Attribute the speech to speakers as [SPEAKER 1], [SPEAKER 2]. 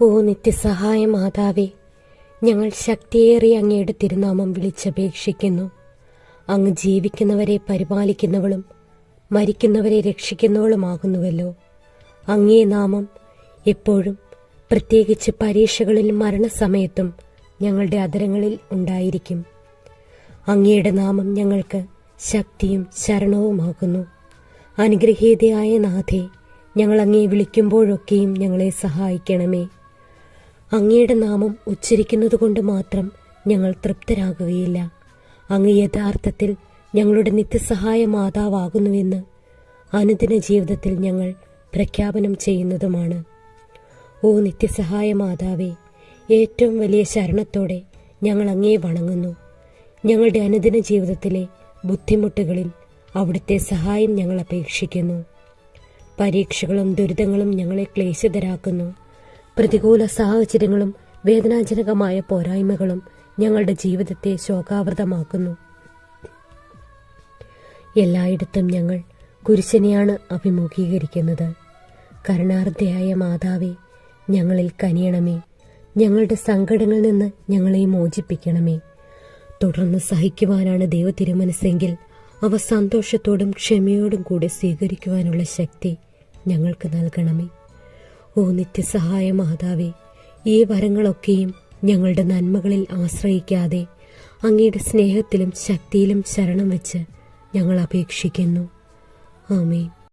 [SPEAKER 1] ഓ നിത്യസഹായ മാതാവേ ഞങ്ങൾ ശക്തിയേറിയ അങ്ങയുടെ തിരുനാമം വിളിച്ചപേക്ഷിക്കുന്നു. അങ്ങ് ജീവിക്കുന്നവരെ പരിപാലിക്കുന്നവളും മരിക്കുന്നവരെ രക്ഷിക്കുന്നവളുമാകുന്നുവല്ലോ. അങ്ങേ നാമം എപ്പോഴും പ്രത്യേകിച്ച് പരീക്ഷകളിൽ മരണസമയത്തും ഞങ്ങളുടെ അതരങ്ങളിൽ ഉണ്ടായിരിക്കും. അങ്ങയുടെ നാമം ഞങ്ങൾക്ക് ശക്തിയും ശരണവുമാകുന്നു. അനുഗ്രഹീതയായ നാഥേ ഞങ്ങൾ അങ്ങേ വിളിക്കുമ്പോഴൊക്കെയും ഞങ്ങളെ സഹായിക്കണമേ. അങ്ങയുടെ നാമം ഉച്ചരിക്കുന്നതുകൊണ്ട് മാത്രം ഞങ്ങൾ തൃപ്തരാകുകയില്ല. അങ്ങ് യഥാർത്ഥത്തിൽ ഞങ്ങളുടെ നിത്യസഹായ മാതാവാകുന്നുവെന്ന് അനുദിന ജീവിതത്തിൽ ഞങ്ങൾ പ്രഖ്യാപനം ചെയ്യുന്നതുമാണ്. ഓ നിത്യസഹായ മാതാവേ ഏറ്റവും വലിയ ശരണത്തോടെ ഞങ്ങൾ അങ്ങേ വണങ്ങുന്നു. ഞങ്ങളുടെ അനുദിന ജീവിതത്തിലെ ബുദ്ധിമുട്ടുകളിൽ അവിടുത്തെ സഹായം ഞങ്ങൾ അപേക്ഷിക്കുന്നു. പരീക്ഷകളും ദുരിതങ്ങളും ഞങ്ങളെ ക്ലേശിതരാക്കുന്നു. പ്രതികൂല സാഹചര്യങ്ങളും വേദനാജനകമായ പോരായ്മകളും ഞങ്ങളുടെ ജീവിതത്തെ ശോകാവൃതമാക്കുന്നു. എല്ലായിടത്തും ഞങ്ങൾ കുരിശനെയാണ് അഭിമുഖീകരിക്കുന്നത്. കരുണാർദ്ധയായ മാതാവേ ഞങ്ങളിൽ കനിയണമേ. ഞങ്ങളുടെ സങ്കടങ്ങളിൽ നിന്ന് ഞങ്ങളെ മോചിപ്പിക്കണമേ. തുടർന്ന് സഹിക്കുവാനാണ് ദൈവ തിരുമനസ്സെങ്കിൽ അവ സന്തോഷത്തോടും ക്ഷമയോടും കൂടെ സ്വീകരിക്കുവാനുള്ള ശക്തി ഞങ്ങൾക്ക് നൽകണമേ. ഓ നിത്യസഹായ മാതാവേ ഈ വരങ്ങളൊക്കെയും ഞങ്ങളുടെ നന്മകളിൽ ആശ്രയിക്കാതെ അങ്ങയുടെ സ്നേഹത്തിലും ശക്തിയിലും ശരണം വെച്ച് ഞങ്ങൾ അപേക്ഷിക്കുന്നു. ആമേൻ.